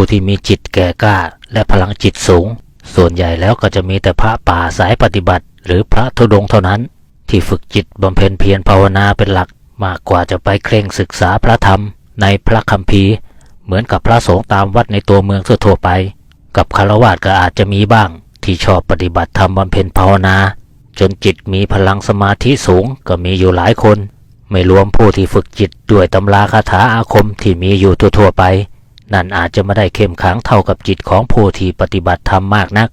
ผู้ที่มีจิตแก่กล้า และพลังจิตสูง ส่วนใหญ่แล้วก็จะมีแต่พระป่าสายปฏิบัติ หรือพระธุดงค์เท่านั้น ที่ฝึกจิตบำเพ็ญเพียรภาวนาเป็นหลัก มากกว่าจะไปเคร่งศึกษาพระธรรม ในพระคัมภีร์ เหมือนกับพระสงฆ์ตามวัดในตัวเมืองทั่วไป กับคารวะก็อาจจะมีบ้าง ที่ชอบปฏิบัติธรรมบำเพ็ญภาวนา จนจิตมีพลังสมาธิสูงก็มีอยู่หลายคน ไม่รวมผู้ที่ฝึกจิตด้วยตำราคาถาอาคมที่มีอยู่ทั่วๆไป นั่นอาจจะไม่ได้เข้มขังเท่ากับจิตของผู้ที่ปฏิบัติธรรมมากนัก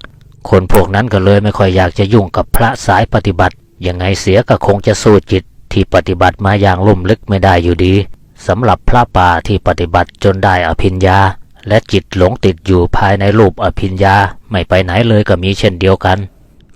คนพวกนั้นก็เลยไม่ค่อยอยากจะยุ่งกับพระสายปฏิบัติ ยังไงเสียก็คงจะสู้จิตที่ปฏิบัติมาอย่างลุ่มลึกไม่ได้อยู่ดีสำหรับพระป่าที่ปฏิบัติจนได้อภิญญา และจิตหลงติดอยู่ภายในรูปอภิญญา ไม่ไปไหนเลยก็มีเช่นเดียวกัน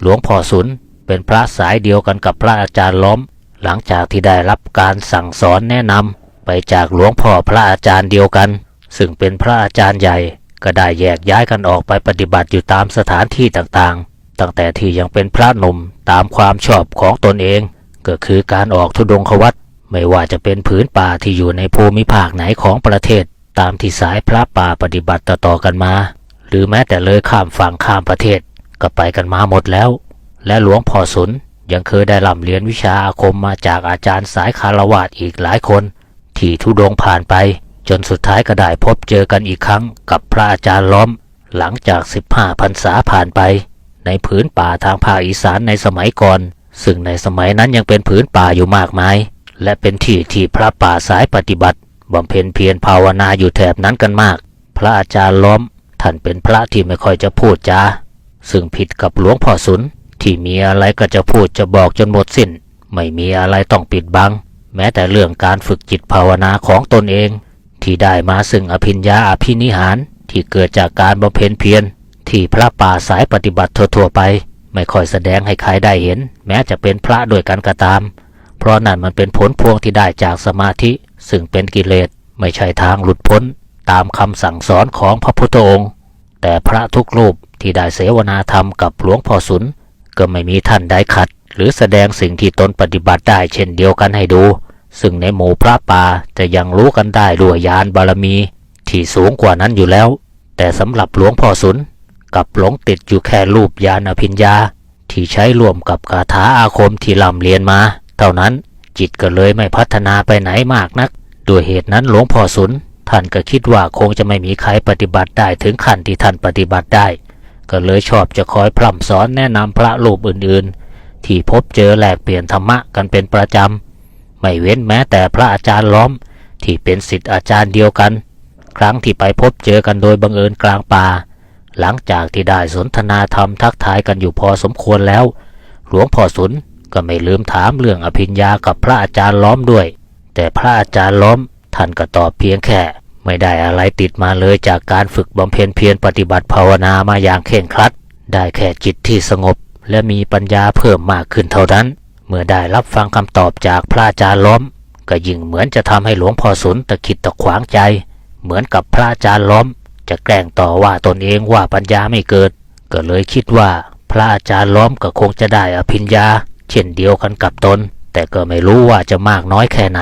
หลวงพ่อสุนเป็นพระสายเดียวกันกับพระอาจารย์ล้อม หลังจากที่ได้รับการสั่งสอนแนะนำไปจากหลวงพ่อพระอาจารย์เดียวกัน ซึ่งเป็นพระอาจารย์ใหญ่ก็ได้แยกย้ายกันออกไปปฏิบัติอยู่ตามสถานที่ต่างๆ ตั้งแต่ที่ยังเป็นพระหนุ่มตามความชอบของตนเอง ก็คือการออกธุดงควัตไม่ว่าจะเป็นผืนป่าที่อยู่ในภูมิภาคไหนของประเทศ ตามที่สายพระป่าปฏิบัติต่อๆกันมา หรือแม้แต่เลยข้ามฝั่งข้ามประเทศ ก็ไปกันมาหมดแล้ว และหลวงพ่อสุนยังเคยได้ร่ำเรียนวิชาอาคมมาจากอาจารย์สายคารวาสอีกหลายคน ที่ทุดงผ่านไป จนสุดท้ายก็ได้พบเจอกันอีกครั้งกับพระอาจารย์ล้อม หลังจาก 15พรรษาผ่านไป ในผืนป่าทางภาคอีสานในสมัยก่อน ซึ่งในสมัยนั้นยังเป็นผืนป่าอยู่มากมาย และเป็นที่ที่พระป่าสายปฏิบัติบำเพ็ญเพียรภาวนาอยู่แถบนั้นกันมาก พระอาจารย์ล้อม ท่านเป็นพระที่ไม่ค่อยจะพูดจาซึ่งผิดกับหลวงพ่อสุนที่มีอะไรก็จะพูดจะบอกจนหมดสิ้น ไม่มีอะไรต้องปิดบัง แม้แต่เรื่องการฝึกจิตภาวนาของตนเอง ที่ได้มาซึ่งอภิญญาอภินิหารที่เกิดจากการบำเพ็ญเพียรที่พระป่าสายปฏิบัติทั่วๆไป ไม่ค่อยแสดงให้ใครได้เห็น แม้จะเป็นพระด้วยกันก็ตาม เพราะนั่นมันเป็นผลพวงที่ได้จากสมาธิ ซึ่งเป็นกิเลสไม่ใช่ทางหลุดพ้น ตามคำสั่งสอนของพระพุทธองค์ แต่พระทุกรูปที่ได้เสวนาธรรมกับหลวงพ่อสุน ก็ไม่มีท่านใดขัด หรือแสดงสิ่งที่ตนปฏิบัติได้เช่นเดียวกันให้ดู ซึ่งในหมู่พระป่าจะยังรู้กันได้ด้วยญาณบารมี ที่สูงกว่านั้นอยู่แล้ว แต่สำหรับหลวงพ่อสุนกับหลงติดอยู่แค่รูปญาณอภิญญา ที่ใช้ร่วมกับคาถาอาคมที่ล่ำเรียนมา เท่านั้นจิตก็เลยไม่พัฒนาไปไหนมากนักด้วยเหตุนั้นหลวงพ่อสุนท่านก็คิดว่าคงจะไม่มีใครปฏิบัติได้ถึงขั้นที่ท่านปฏิบัติได้ ก็เลยชอบจะคอยพร่ำสอนแนะนำพระรูปอื่นๆ ที่พบเจอแลกเปลี่ยนธรรมะกันเป็นประจำ ไม่เว้นแม้แต่พระอาจารย์ล้อมที่เป็นศิษย์อาจารย์เดียวกัน ครั้งที่ไปพบเจอกันโดยบังเอิญกลางป่า หลังจากที่ได้สนทนาธรรมทักทายกันอยู่พอสมควรแล้ว หลวงพ่อสุนก็ไม่ลืมถามเรื่องอภิญญากับพระอาจารย์ล้อมด้วย แต่พระอาจารย์ล้อมท่านก็ตอบเพียงแค่ ไม่ได้อะไรติดมาเลยจากการฝึกบำเพ็ญเพียรปฏิบัติภาวนามาอย่างเคร่งครัด ได้แค่จิตที่สงบ และมีปัญญาเพิ่มมากขึ้นเท่านั้น เมื่อได้รับฟังคำตอบจากพระอาจารย์ล้อม ก็ยิ่งเหมือนจะทำให้หลวงพ่อสุนตะคิดตะขวางใจ เหมือนกับพระอาจารย์ล้อม จะแกล้งต่อว่าตนเองว่าปัญญาไม่เกิด ก็เลยคิดว่าพระอาจารย์ล้อมก็คงจะได้อภิญญา เช่นเดียวกันกับตน แต่ก็ไม่รู้ว่าจะมากน้อยแค่ไหน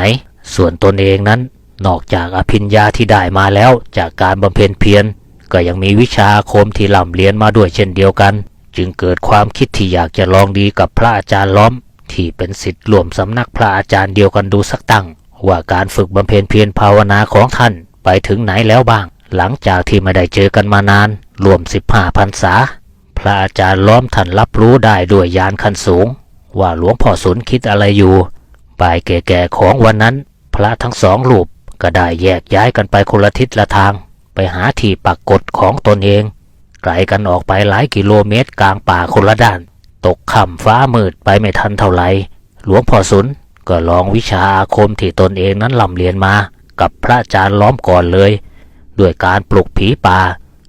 ส่วนตนเองนั้น นอกจากอภิญญาที่ได้มาแล้วจากการบำเพ็ญเพียรก็ยังมีวิชาอาคมที่ล่ำเรียนมาด้วยเช่นเดียวกัน จึงเกิดความคิดที่อยากจะลองดีกับพระอาจารย์ล้อม ที่เป็นศิษย์รวมสำนักพระอาจารย์เดียวกันดูสักตั้ง ว่าการฝึกบำเพ็ญเพียรภาวนาของท่านไปถึงไหนแล้วบ้าง หลังจากที่ไม่ได้เจอกันมานาน รวมสิบห้าพรรษา พระอาจารย์ล้อมท่านรับรู้ได้ด้วยญาณขั้นสูง ว่าหลวงพ่อสุนคิดอะไรอยู่บ่ายแก่ๆของวันนั้น พระทั้งสองรูปก็ได้แยกย้ายกันไปคนละทิศละทาง ไปหาที่ปักกฎของตนเอง ไกลกันออกไปหลายกิโลเมตรกลางป่าคนละด้าน ตกค่ำฟ้ามืดไปไม่ทันเท่าไหร่หลวงพ่อสุนก็ลองวิชาอาคมที่ตนเองนั้นล่ำเรียนมา กับพระอาจารย์ล้อมก่อนเลย ด้วยการปลุกผีป่า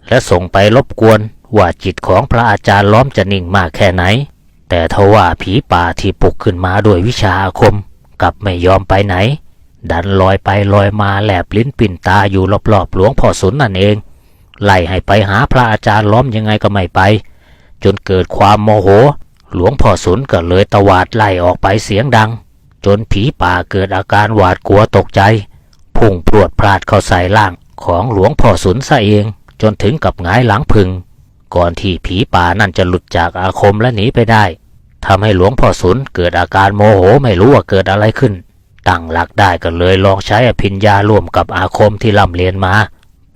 และส่งไปรบกวนว่าจิตของพระอาจารย์ล้อมจะนิ่งมากแค่ไหน แต่ทว่าผีป่าที่ปลุกขึ้นมาด้วยวิชาอาคมกลับไม่ยอมไปไหน ดันลอยไปลอยมาแหลบลิ้นปิ่นตาอยู่รอบๆหลวงพ่อสุนนั่นเองไล่ให้ไปหาพระอาจารย์ล้อมยังไงก็ไม่ไป จนเกิดความโมโห หลวงพ่อสุนก็เลยตวาดไล่ออกไปเสียงดัง จนผีป่าเกิดอาการหวาดกลัวตกใจ พุ่งพรวดพลาดเข้าใส่ล่างของหลวงพ่อสุนซะเอง จนถึงกับหงายหลังพึง ก่อนที่ผีป่านั่นจะหลุดจากอาคมและหนีไปได้ทำให้หลวงพ่อสุนเกิดอาการโมโหไม่รู้ว่าเกิดอะไรขึ้น ตั้งหลักได้ก็เลยลองใช้อภิญญาร่วมกับอาคมที่ล่ำเรียนมา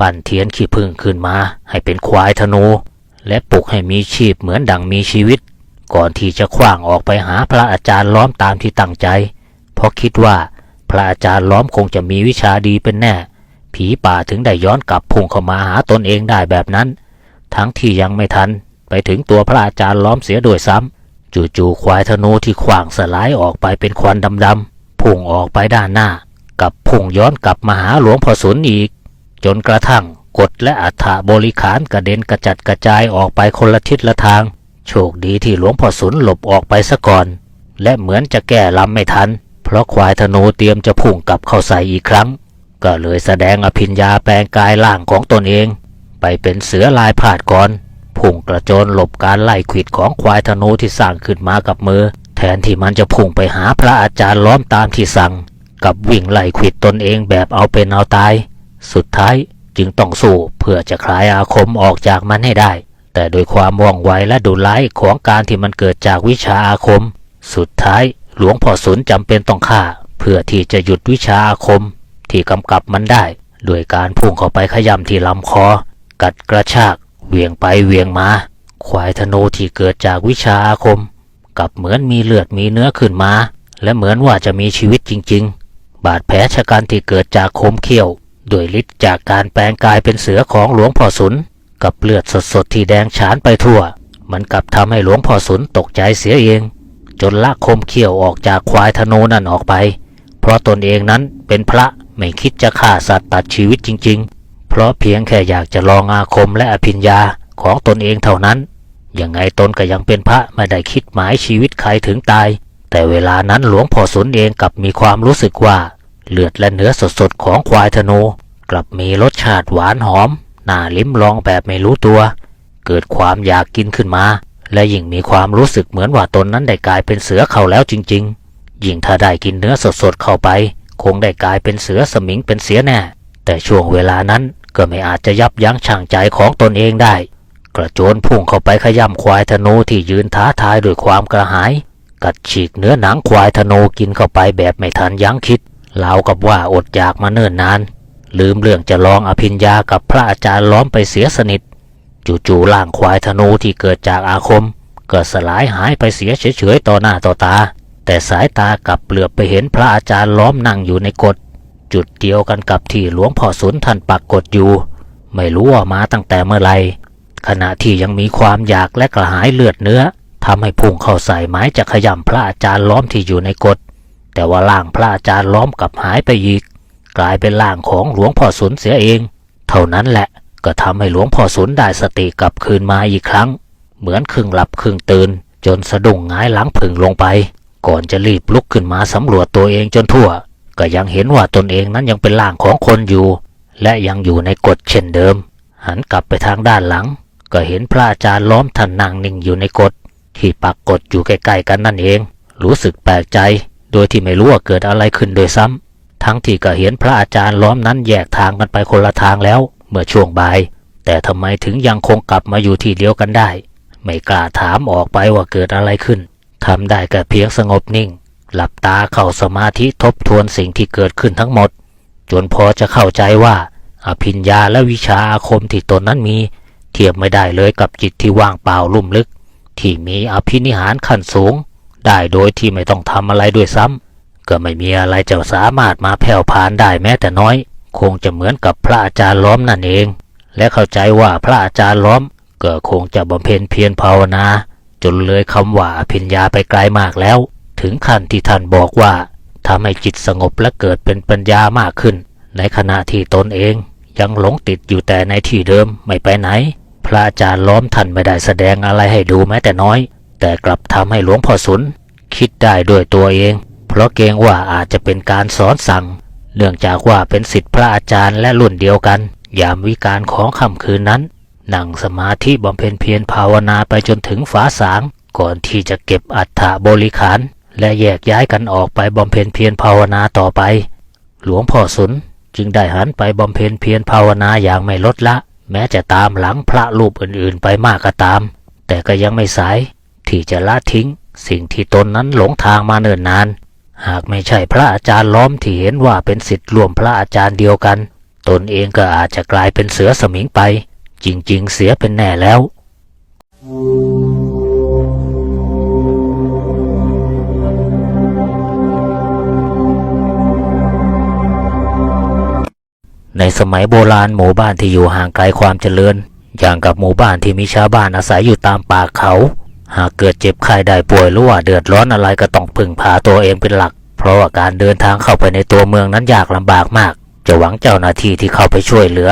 ปั่นเทียนขี้ผึ้งขึ้นมา ให้เป็นควายธนู และปลุกให้มีชีพเหมือนดังมีชีวิต ก่อนที่จะคว้างออกไปหาพระอาจารย์ล้อมตามที่ตั้งใจ เพราะคิดว่าพระอาจารย์ล้อมคงจะมีวิชาดีเป็นแน่ ผีป่าถึงได้ย้อนกลับพุ่งเข้ามาหาตนเองได้แบบนั้น ทั้งที่ยังไม่ทัน ไปถึงตัวพระอาจารย์ล้อมเสียโดยซ้ำจู่ๆควายธนูที่ขว้างสลายออกไปเป็นควันดำๆพุ่งออกไปด้านหน้า กับพุ่งย้อนกลับมาหาหลวงพ่อสุนอีก จนกระทั่ง กฎและอัฐบริขารกระเด็นกระจัดกระจายออกไปคนละทิศละทาง โชคดีที่หลวงพ่อสุนหลบออกไปซะก่อน และเหมือนจะแก้ลำไม่ทัน เพราะควายธนูเตรียมจะพุ่งกลับเข้าใส่อีกครั้ง ก็เลยแสดงอภิญญาแปลงกายร่างของตนเอง ไปเป็นเสือลายผาดก่อนพุ่งกระโจนหลบการไล่ขวิดของควายธนูที่สร้างขึ้นมากับมือ แทนที่มันจะพุ่งไปหาพระอาจารย์ล้อมตามที่สั่ง กับวิ่งไล่ขวิดตนเองแบบเอาเป็นเอาตาย สุดท้าย จึงต้องสู้เพื่อจะคลายอาคมออกจากมันให้ได้ แต่โดยความว่องไวและดุร้ายของการที่มันเกิดจากวิชาอาคม สุดท้ายหลวงพ่อสุนจำเป็นต้องฆ่า เพื่อที่จะหยุดวิชาอาคม ที่กำกับมันได้ โดยการพุ่งเข้าไปขย้ำที่ลำคอ กัดกระชากเวียงไปเวียงมาควายธนูที่เกิดจากวิชาอาคม กับเหมือนมีเลือดมีเนื้อขึ้นมา และเหมือนว่าจะมีชีวิตจริง ๆ บาดแผลชะกันที่เกิดจากคมเขี้ยว ด้วยฤทธิ์จากการแปลงกายเป็นเสือของหลวงพ่อสุน กับเลือดสดๆที่แดงฉานไปทั่ว มันกลับทำให้หลวงพ่อสุนตกใจเสียเอง จนละคมเขี้ยวออกจากควายธนูนั่นออกไป เพราะตนเองนั้นเป็นพระไม่คิดจะฆ่าสัตว์ตัดชีวิตจริง ๆ เพราะเพียงแค่อยากจะลองอาคมและอภิญญาของตนเองเท่านั้น ยังไงตนก็ยังเป็นพระไม่ได้คิดหมายชีวิตใครถึงตาย แต่เวลานั้นหลวงพ่อสุนเองกลับมีความรู้สึกว่า เลือดและเนื้อสดๆของควายธนู กลับมีรสชาติหวานหอม น่าลิ้มลองแบบไม่รู้ตัว เกิดความอยากกินขึ้นมา และยิ่งมีความรู้สึกเหมือนว่าตนนั้นได้กลายเป็นเสือเขาแล้วจริง ๆ ยิ่งถ้าได้กินเนื้อสดๆเข้าไป คงได้กลายเป็นเสือสมิงเป็นเสียแน่ แต่ช่วงเวลานั้นก็ไม่อาจจะยับยั้งชั่งใจของตนเองได้ กระโจนพุ่งเข้าไปขย้ำควายธนูที่ยืนท้าทายด้วยความกระหาย กัดฉีกเนื้อหนังควายธนูกินเข้าไปแบบไม่ทันยั้งคิด ราวกับว่าอดอยากมาเนิ่นนาน ลืมเรื่องจะลองอภิญญากับพระอาจารย์ล้อมไปเสียสนิท จู่ๆล่างควายธนูที่เกิดจากอาคม ก็สลายหายไปเสียเฉยๆต่อหน้าต่อตา แต่สายตากลับเหลือบไปเห็นพระอาจารย์ล้อมนั่งอยู่ในกฎจุดเดียวกันกับที่หลวงพ่อสุนท่านปักกฎอยู่ ไม่รู้ว่ามาตั้งแต่เมื่อไหรขณะที่ยังมีความอยากและกระหายเลือดเนื้อทำให้พุ่งเข้าใส่ไม้จะขย่ำพระอาจารย์ล้อมที่อยู่ในกฎ แต่ว่าร่างพระอาจารย์ล้อมกลับหายไปอีก กลายเป็นร่างของหลวงพ่อสุนเสียเอง เท่านั้นแหละก็ทำให้หลวงพ่อสุนได้สติกลับคืนมาอีกครั้ง เหมือนครึ่งหลับครึ่งตื่น จนสะดุ้งงายหลังผึ่งลงไป ก่อนจะรีบลุกขึ้นมาสำรวจตัวเองจนทั่ว ก็ยังเห็นว่าตนเองนั้นยังเป็นร่างของคนอยู่ และยังอยู่ในกฎเช่นเดิม หันกลับไปทางด้านหลัง ก็เห็นพระอาจารย์ล้อมท่านนั่งนิ่งอยู่ในกฎที่ปักกฎอยู่ใกล้ๆกันนั่นเอง รู้สึกแปลกใจ โดยที่ไม่รู้ว่าเกิดอะไรขึ้นโดยซ้ำ ทั้งที่ก็เห็นพระอาจารย์ล้อมนั้นแยกทางกันไปคนละทางแล้ว เมื่อช่วงบ่าย แต่ทำไมถึงยังคงกลับมาอยู่ที่เดียวกันได้ ไม่กล้าถามออกไปว่าเกิดอะไรขึ้นทำได้แค่เพียงสงบนิ่ง หลับตาเข้าสมาธิทบทวนสิ่งที่เกิดขึ้นทั้งหมด จนพอจะเข้าใจว่า อภิญญาและวิชาอาคมที่ตนนั้นมี เทียบไม่ได้เลยกับจิตที่ว่างเปล่าลุ่มลึก ที่มีอภินิหารขั้นสูง ได้โดยที่ไม่ต้องทำอะไรด้วยซ้ำก็ไม่มีอะไรจะสามารถมาแผ่วพานได้แม้แต่น้อย คงจะเหมือนกับพระอาจารย์ล้อมนั่นเอง และเข้าใจว่าพระอาจารย์ล้อมก็คงจะบำเพ็ญเพียรภาวนา จนเลยคำว่าอภิญญาไปไกลมากแล้ว ถึงขั้นที่ท่านบอกว่าทำให้จิตสงบและเกิดเป็นปัญญามากขึ้น ในขณะที่ตนเองยังหลงติดอยู่แต่ในที่เดิมไม่ไปไหน พระอาจารย์ล้อมท่านไม่ได้แสดงอะไรให้ดูแม้แต่น้อย แต่กลับทำให้หลวงพ่อสุน คิดได้ด้วยตัวเอง เพราะเกรงว่าอาจจะเป็นการสอนสั่ง เนื่องจากว่าเป็นสิทธิพระอาจารย์และรุ่นเดียวกัน ยามวิการของค่ำคืนนั้น นั่งสมาธิบำเพ็ญเพียรภาวนาไปจนถึงฟ้าสาง ก่อนที่จะเก็บอัฐบริขาร และแยกย้ายกันออกไปบำเพ็ญเพียรภาวนาต่อไป หลวงพ่อสุนจึงได้หันไปบำเพ็ญเพียรภาวนาอย่างไม่ลดละ แม้จะตามหลังพระรูปอื่นๆ ไปมากก็ตาม แต่ก็ยังไม่สาย ที่จะละทิ้ง สิ่งที่ตนนั้นหลงทางมาเนิ่นนาน หากไม่ใช่พระอาจารย์ล้อมที่เห็นว่าเป็นสิทธิ์รวมพระอาจารย์เดียวกัน ตนเองก็อาจจะกลายเป็นเสือสมิงไป จริง ๆ เสียเป็นแน่แล้ว ในสมัยโบราณหมู่บ้านที่อยู่ห่างไกลความเจริญ อย่างกับหมู่บ้านที่มีชาวบ้านอาศัยอยู่ตามป่าเขา หากเกิดเจ็บไข้ได้ป่วยหรือว่าเดือดร้อนอะไรก็ต้องพึ่งพาตัวเองเป็นหลัก เพราะว่าการเดินทางเข้าไปในตัวเมืองนั้นยากลำบากมาก จะหวังเจ้าหน้าที่ที่เข้าไปช่วยเหลือ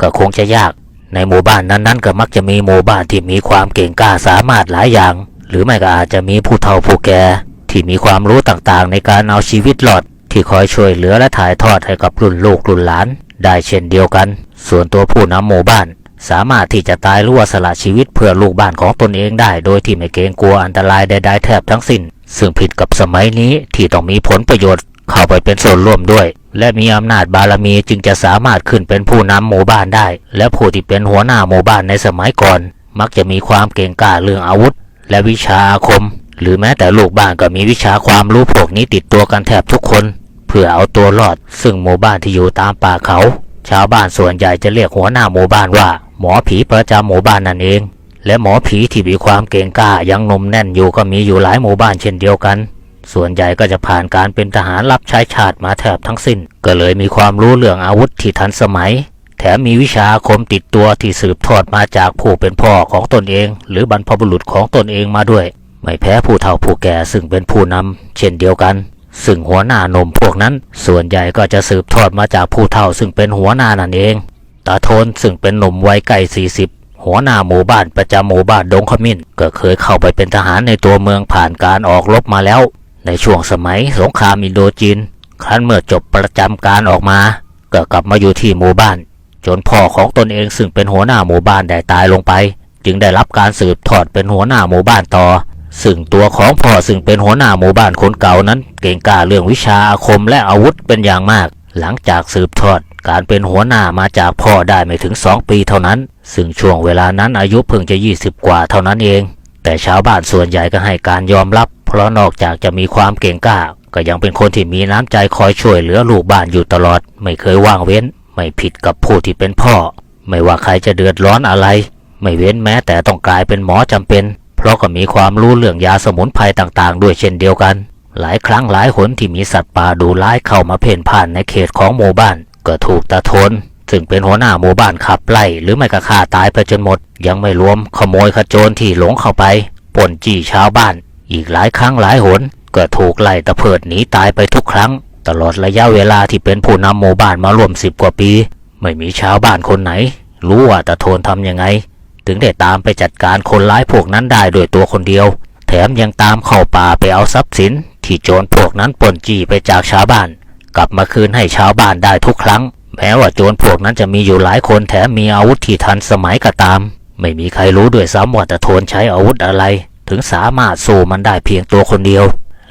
ก็คงจะยาก ในหมู่บ้านนั้นๆ ก็มักจะมีหมู่บ้านที่มีความเก่งกล้าสามารถหลายอย่าง หรือไม่ก็อาจจะมีผู้เฒ่าผู้แก่ที่มีความรู้ต่างๆ ในการเอาชีวิตรอด ที่คอยช่วยเหลือและถ่ายทอดให้กับรุ่นลูกรุ่นหลาน ได้เช่นเดียวกัน ส่วนตัวผู้นำหมู่บ้าน สามารถที่จะตายรือว่าสละชีวิตเพื่อลูกบ้านของตนเองได้ โดยที่ไม่เกรงกลัวอันตรายใดๆแทบทั้งสิ้น ซึ่งผิดกับสมัยนี้ที่ต้องมีผลประโยชน์เข้าไปเป็นส่วนร่วมด้วย และมีอำนาจบารมีจึงจะสามารถขึ้นเป็นผู้นำหมู่บ้านได้ และผู้ที่เป็นหัวหน้าหมู่บ้านในสมัยก่อน มักจะมีความเก่งกล้าเรื่องอาวุธ และวิชาอาคม หรือแม้แต่ลูกบ้านก็มีวิชาความรู้พวกนี้ติดตัวกันแทบทุกคน เพื่อเอาตัวรอด ซึ่งหมู่บ้านที่อยู่ตามป่าเขา ชาวบ้านส่วนใหญ่จะเรียกหัวหน้าหมู่บ้านว่า หมอผีประจำหมู่บ้านนั่นเอง และหมอผีที่มีความเก่งกล้ายังหนมแน่นอยู่ก็มีอยู่หลายหมู่บ้านเช่นเดียวกัน ส่วนใหญ่ก็จะผ่านการเป็นทหารรับใช้ชาติมาแทบทั้งสิ้น ก็เลยมีความรู้เรื่องอาวุธที่ทันสมัย แถมมีวิชาคมติดตัวที่สืบทอดมาจากผู้เป็นพ่อของตนเอง หรือบรรพบุรุษของตนเองมาด้วย ไม่แพ้ผู้เฒ่าผู้แก่ซึ่งเป็นผู้นำเช่นเดียวกัน ซึ่งหัวหน้าหนมพวกนั้น ส่วนใหญ่ก็จะสืบทอดมาจากผู้เฒ่าซึ่งเป็นหัวหน้านั่นเอง ตาโทนซึ่งเป็นหนุ่มวัยใกล้40หัวหน้าหมู่บ้านประจำหมู่บ้านดงขมิ้น ก็เคยเข้าไปเป็นทหารในตัวเมืองผ่านการออกรบมาแล้ว ในช่วงสมัยสงครามอินโดจีน ครั้นเมื่อจบประจำการออกมา ก็กลับมาอยู่ที่หมู่บ้าน จนพ่อของตนเองซึ่งเป็นหัวหน้าหมู่บ้านได้ตายลงไป จึงได้รับการสืบทอดเป็นหัวหน้าหมู่บ้านต่อ ซึ่งตัวของพ่อซึ่งเป็นหัวหน้าหมู่บ้านคนเก่านั้น เก่งกล้าเรื่องวิชาอาคมและอาวุธเป็นอย่างมาก หลังจากสืบทอดการเป็นหัวหน้ามาจากพ่อได้ไม่ถึง2ปีเท่านั้น ซึ่งช่วงเวลานั้นอายุเพิ่งจะ 20 กว่าเท่านั้นเอง แต่ชาวบ้านส่วนใหญ่ก็ให้การยอมรับ เพราะนอกจากจะมีความเก่งกล้า ก็ยังเป็นคนที่มีน้ำใจคอยช่วยเหลือลูกบ้านอยู่ตลอด ไม่เคยว่างเว้น ไม่ผิดกับผู้ที่เป็นพ่อ ไม่ว่าใครจะเดือดร้อนอะไร ไม่เว้นแม้แต่ต้องกลายเป็นหมอจำเป็น เพราะก็มีความรู้เรื่องยาสมุนไพรต่างๆ ด้วยเช่นเดียวกัน หลายครั้งหลายหนที่มีสัตว์ป่าดูร้ายเข้ามาเพ่นพ่านในเขตของหมู่บ้าน ก็ถูกตาทนซึ่งเป็นหัวหน้าหมู่บ้านขับไล่หรือไม่ก็ฆ่าตายไปจนหมด ยังไม่รวมขโมยขโจรที่หลงเข้าไปปล้นจี้ชาวบ้าน อีกหลายครั้งหลายหนก็ถูกไล่ตะเพิดหนีตายไปทุกครั้ง ตลอดระยะเวลาที่เป็นผู้นำหมู่บ้านมารวมสิบกว่าปี ไม่มีชาวบ้านคนไหน รู้ว่าตาโทนทำยังไง ถึงได้ตามไปจัดการคนร้ายพวกนั้นได้โดวยตัวคนเดียว แถมยังตามเข้าป่าไปเอาทรัพย์สิน ที่โจรพวกนั้นปล้นจี้ไปจากชาวบ้าน กลับมาคืนให้ชาวบ้านได้ทุกครั้ง แม้ว่าโจรพวกนั้นจะมีอยู่หลายคนแถมมีอาวุธที่ทันสมัยก็ตาม ไม่มีใครรู้ด้วยซ้ำว่าตาโทนใช้อาวุธอะไร ถึงสามารถสู้มันได้เพียงตัวคนเดียว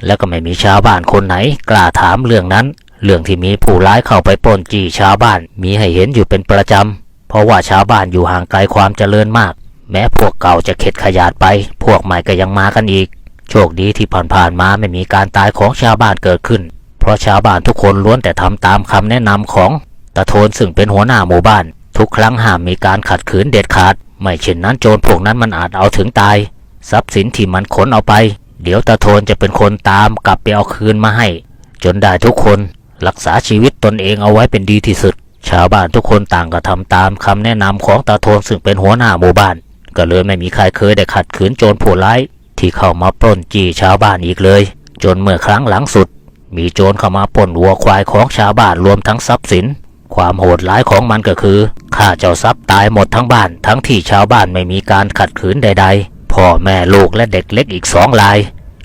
และก็ไม่มีชาวบ้านคนไหน กล้าถามเรื่องนั้น เรื่องที่มีผู้ร้ายเข้าไปปล้นจี้ชาวบ้านมีให้เห็นอยู่เป็นประจำ เพราะว่าชาวบ้านอยู่ห่างไกลความเจริญมาก แม้พวกเก่าจะเข็ดขยาดไป พวกใหม่ก็ยังมากันอีก โชคดีที่ผ่านๆมาไม่มีการตายของชาวบ้านเกิดขึ้น เพราะชาวบ้านทุกคนล้วนแต่ทำตามคำแนะนำของตาโทนซึ่งเป็นหัวหน้าหมู่บ้าน ทุกครั้งห้ามมีการขัดขืนเด็ดขาด ไม่เช่นนั้นโจรพวกนั้นมันอาจเอาถึงตาย ทรัพย์สินที่มันขนเอาไป เดี๋ยวตาโทนจะเป็นคนตามกลับไปเอาคืนมาให้ จนได้ทุกคนรักษาชีวิตตนเองเอาไว้เป็นดีที่สุด ชาวบ้านทุกคนต่างก็ทำตามคำแนะนำของตาโทนซึ่งเป็นหัวหน้าหมู่บ้าน ก็เลยไม่มีใครเคยได้ขัดขืนโจรผู้ร้ายที่เข้ามาปล้นจี้ชาวบ้านอีกเลย จนเมื่อครั้งหลังสุด มีโจรเข้ามาปล้นวัวควายของชาวบ้านรวมทั้งทรัพย์สิน ความโหดร้ายของมันก็คือฆ่าเจ้าทรัพย์ตายหมดทั้งบ้าน ทั้งที่ชาวบ้านไม่มีการขัดขืนใด ๆ พ่อแม่ลูกและเด็กเล็กอีกสองราย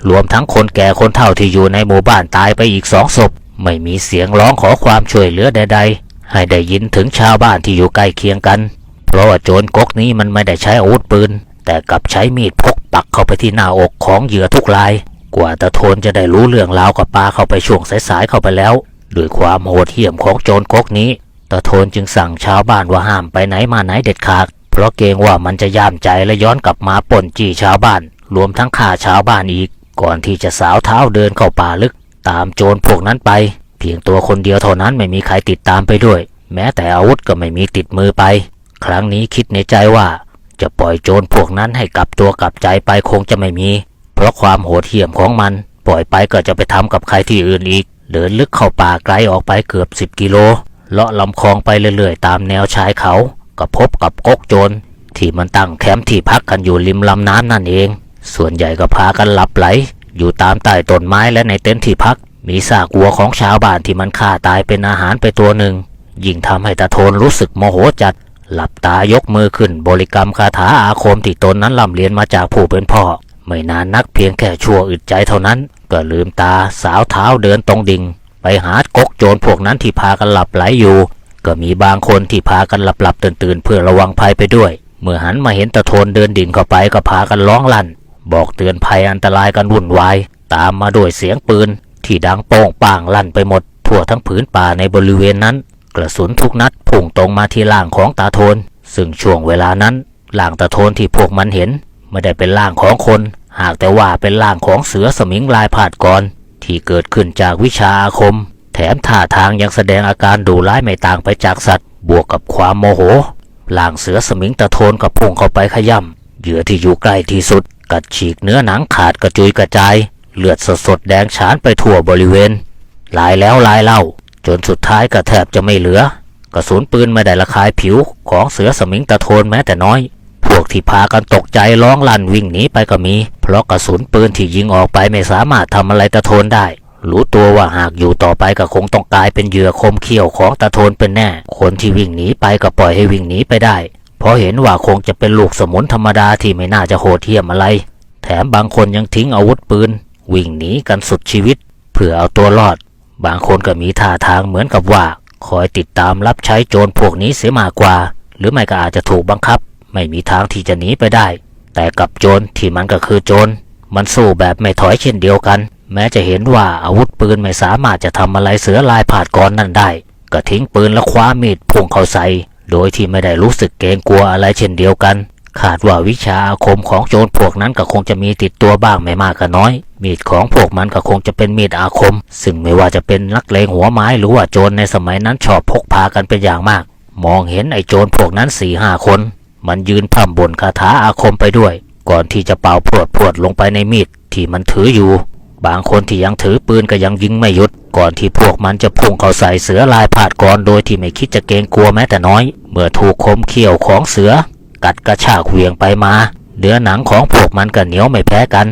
รวมทั้งคนแก่คนเฒ่าที่อยู่ในหมู่บ้านตายไปอีกสองศพไม่มีเสียงร้องขอความช่วยเหลือใด ๆ ให้ได้ยินถึงชาวบ้านที่อยู่ใกล้เคียงกัน เพราะว่าโจรก๊กนี้มันไม่ได้ใช้อาวุธปืน แต่กลับใช้มีดพกปักเข้าไปที่หน้าอกของเหยื่อทุกราย กว่าตะโทนจะได้รู้เรื่องราวกับปาเข้าไปช่วงสายๆเข้าไปแล้ว ด้วยความโหดเหี้ยมของโจรก๊กนี้ตาโทนจึงสั่งชาวบ้านว่าห้ามไปไหนมาไหนเด็ดขาด เพราะเกรงว่ามันจะย่ามใจและย้อนกลับมาป่นจี้ชาวบ้าน รวมทั้งฆ่าชาวบ้านอีก ก่อนที่จะสาวเท้าเดินเข้าป่าลึก ตามโจรพวกนั้นไป เพียงตัวคนเดียวเท่านั้นไม่มีใครติดตามไปด้วย แม้แต่อาวุธก็ไม่มีติดมือไป ครั้งนี้คิดในใจว่า จะปล่อยโจรพวกนั้นให้กลับตัวกลับใจไปคงจะไม่มี เพราะความโหดเหี้ยมของมัน ปล่อยไปก็จะไปทำกับใครที่อื่นอีก เดินลึกเข้าป่าไกลออกไปเกือบ 10 กิโล เลาะลำคลองไปเรื่อยๆ ตามแนวชายเขาก็พบกับก๊กโจรที่มันตั้งแคมป์ที่พักกันอยู่ริมลำน้ำนั่นเอง ส่วนใหญ่ก็พากันหลับไหล อยู่ตามใต้ต้นไม้และในเต็นท์ที่พัก มีซากวัวของชาวบ้านที่มันฆ่าตายเป็นอาหารไปตัวหนึ่ง ยิ่งทำให้ตาโทนรู้สึกโมโหจัด หลับตายกมือขึ้นบริกรรมคาถาอาคมที่ตนนั้นร่ำเรียนมาจากผู้เป็นพ่อ ไม่นานนักเพียงแค่ชั่วอึดใจเท่านั้น ก็ลืมตาสาวเท้าเดินตรงดิ่ง ไปหากกโจรพวกนั้นที่พากันหลับไหลอยู่ ก็มีบางคนที่พากันหลับหลับตื่นตื่นเพื่อระวังภัยไปด้วย เมื่อหันมาเห็นตะโทนเดินดิ่งเข้าไปก็พากันร้องลั่น บอกเตือนภัยอันตรายกันวุ่นวายตามมาด้วยเสียงปืน ที่ดังโป้งป่างลั่นไปหมด ทั่วทั้งผืนป่าในบริเวณนั้น กระสุนทุกนัดพุ่งตรงมาที่ร่างของตาโทน ซึ่งช่วงเวลานั้นร่างตาโทนที่พวกมันเห็น ไม่ได้เป็นร่างของคน หากแต่ว่าเป็นร่างของเสือสมิงลายผาดกรที่เกิดขึ้นจากวิชาอาคม แถมท่าทางยังแสดงอาการดุร้ายไม่ต่างไปจากสัตว์ บวกกับความโมโหร่างเสือสมิงตะโทนก็พุ่งเข้าไปขย่ำเหยื่อที่อยู่ใกล้ที่สุด กัดฉีกเนื้อหนังขาดกระจุยกระจาย เลือดสดๆแดงฉานไปทั่วบริเวณลายแล้วลายเล่า จนสุดท้ายก็แทบจะไม่เหลือ กระสุนปืนไม่ได้ระคายผิวของเสือสมิงตะโทนแม้แต่น้อย พวกที่พากันตกใจร้องลั่นวิ่งหนีไปก็มี เพราะกระสุนปืนที่ยิงออกไปไม่สามารถทำอะไรตะโทนได้รู้ตัวว่าหากอยู่ต่อไปก็คงต้องกลายเป็นเหยื่อคมเขี้ยวของตะโทนเป็นแน่ คนที่วิ่งหนีไปก็ปล่อยให้วิ่งหนีไปได้ เพราะเห็นว่าคงจะเป็นลูกสมุนธรรมดาที่ไม่น่าจะโหดเหี้ยมอะไร แถมบางคนยังทิ้งอาวุธปืน วิ่งหนีกันสุดชีวิต เพื่อเอาตัวรอด บางคนก็มีท่าทางเหมือนกับว่า คอยติดตามรับใช้โจรพวกนี้เสียมากกว่า หรือไม่ก็อาจจะถูกบังคับ ไม่มีทางที่จะหนีไปได้ แต่กับโจรที่มันก็คือโจรมันสู้แบบไม่ถอยเช่นเดียวกัน แม้จะเห็นว่าอาวุธปืนไม่สามารถจะทำอะไรเสือลายผาดกรนั่นได้ ก็ทิ้งปืนและคว้ามีดพุ่งเข้าใส่โดยที่ไม่ได้รู้สึกเกรงกลัวอะไรเช่นเดียวกันขาดว่าวิชาอาคมของโจรพวกนั้นก็คงจะมีติดตัวบ้างไม่มากก็น้อย มีดของพวกมันก็คงจะเป็นมีดอาคม ซึ่งไม่ว่าจะเป็นนักเลงหัวไม้หรือว่าโจรในสมัยนั้นชอบพกพากันเป็นอย่างมาก มองเห็นไอ้โจรพวกนั้นสี่ห้าคน มันยืนพร่ำบ่นคาถาอาคมไปด้วย ก่อนที่จะเป่าพรวดพรวดลงไปในมีดที่มันถืออยู่ บางคนที่ยังถือปืนก็ยังยิงไม่หยุด ก่อนที่พวกมันจะพุ่งเข้าใส่เสือลายผาดกรโดยที่ไม่คิดจะเกรงกลัวแม้แต่น้อย เมื่อถูกคมเขี้ยวของเสือ กัดกระชากเหวี่ยงไปมาเนื้อหนังของพวกมันก็เหนียวไม่แพ้กัน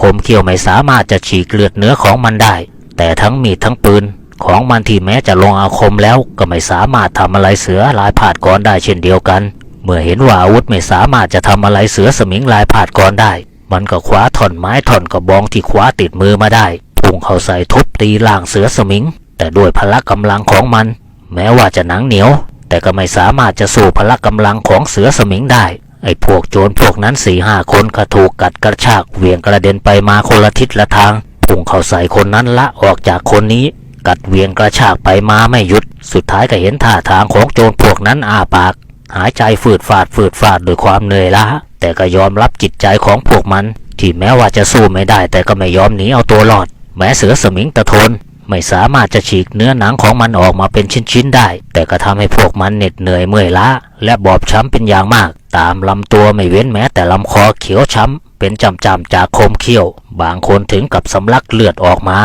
คมเขี้ยวไม่สามารถจะฉีกเลือดเนื้อของมันได้ แต่ทั้งมีดทั้งปืน ของมันที่แม้จะลงอาคมแล้วก็ไม่สามารถทำอะไรเสือลายผาดกรได้เช่นเดียวกัน เมื่อเห็นว่าอาวุธไม่สามารถจะทำอะไรเสือสมิงลายผาดกรได้ มันก็คว้าท่อนไม้ท่อนกระบองที่คว้าติดมือมาได้พุ่งเข้าใส่ทุบตีล่างเสือสมิง แต่ด้วยพละกำลังของมัน แม้ว่าจะหนังเหนียว แต่ก็ไม่สามารถจะสู้พละกำลังของเสือสมิงได้ ไอ้พวกโจรพวกนั้นสี่ห้าคนก็ถูกกัดกระชากเหวี่ยงกระเด็นไปมาคนละทิศละทางพุ่งเข้าใส่คนนั้นละออกจากคนนี้ กัดเวียงกระชากไปมาไม่หยุด สุดท้ายก็เห็นท่าทางของโจรพวกนั้นอ้าปาก หายใจฝืดฟาดฝืดฟาดด้วยความเหนื่อยล้าแต่ก็ยอมรับจิตใจของพวกมัน ที่แม้ว่าจะสู้ไม่ได้แต่ก็ไม่ยอมหนีเอาตัวรอด แม้เสือสมิงตะทน ไม่สามารถจะฉีกเนื้อหนังของมันออกมาเป็นชิ้นๆได้ แต่ก็ทำให้พวกมันเหน็ดเหนื่อยเมื่อยล้าและบอบช้ำเป็นอย่างมาก ตามลำตัวไม่เว้นแม้แต่ลำคอเขียวช้ำเป็นจำๆจากคมเขี้ยว บางคนถึงกับสำลักเลือดออกมา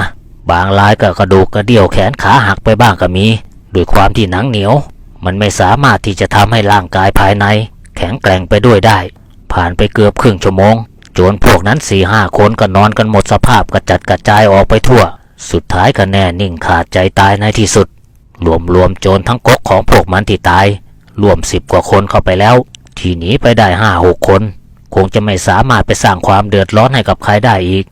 บางรายก็กระดูกกระเดี่ยวแขนขาหักไปบ้างก็มีด้วยความที่หนังเหนียว มันไม่สามารถที่จะทำให้ร่างกายภายใน แข็งแกร่งไปด้วยได้ ผ่านไปเกือบครึ่งชั่วโมงจรพวกนั้นสี่ห้าคนก็นอนกันหมดสภาพกระจัดกระจายออกไปทั่ว สุดท้ายก็แน่นิ่งขาดใจตายในที่สุด รวมรวมๆโจรทั้งก๊กของพวกมันที่ตาย รวมสิบกว่าคนเข้าไปแล้ว ที่หนีไปได้ห้าหกคน คงจะไม่สามารถไปสร้างความเดือดร้อนให้กับใครได้อีก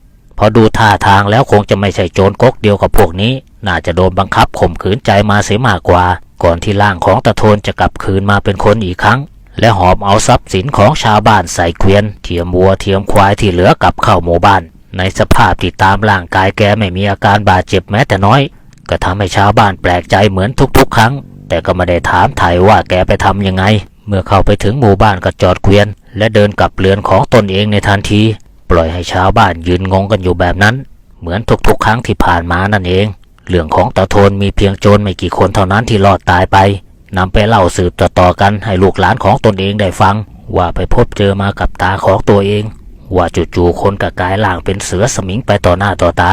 พราะดูท่าทางแล้วคงจะไม่ใช่โจรก๊กเดียวกับพวกนี้ น่าจะโดนบังคับข่มขืนใจมาเสียมากกว่า ก่อนที่ร่างของตะโทนจะกลับคืนมาเป็นคนอีกครั้ง และหอบเอาทรัพย์สินของชาวบ้านใส่เกวียน เทียมวัวเทียมควายที่เหลือกลับเข้าหมู่บ้าน ในสภาพที่ตามร่างกายแกไม่มีอาการบาดเจ็บแม้แต่น้อย ก็ทำให้ชาวบ้านแปลกใจเหมือนทุกๆ ครั้ง แต่ก็ไม่ได้ถามไถ่ว่าแกไปทำยังไง เมื่อเข้าไปถึงหมู่บ้านก็จอดเกวียน และเดินกลับเรือนของตนเองในทันที ปล่อยให้ชาวบ้านยืนงงกันอยู่แบบนั้น เหมือนทุกๆ ครั้งที่ผ่านมานั่นเอง เรื่องของตาโทนมีเพียงโจรไม่กี่คนเท่านั้นที่รอดตายไปนำไปเล่าสืบต่อๆกันให้ลูกหลานของตนเองได้ฟัง ว่าไปพบเจอมากับตาของตัวเอง ว่าจู่ๆคนกับกายล่างเป็นเสือสมิงไปต่อหน้าต่อตา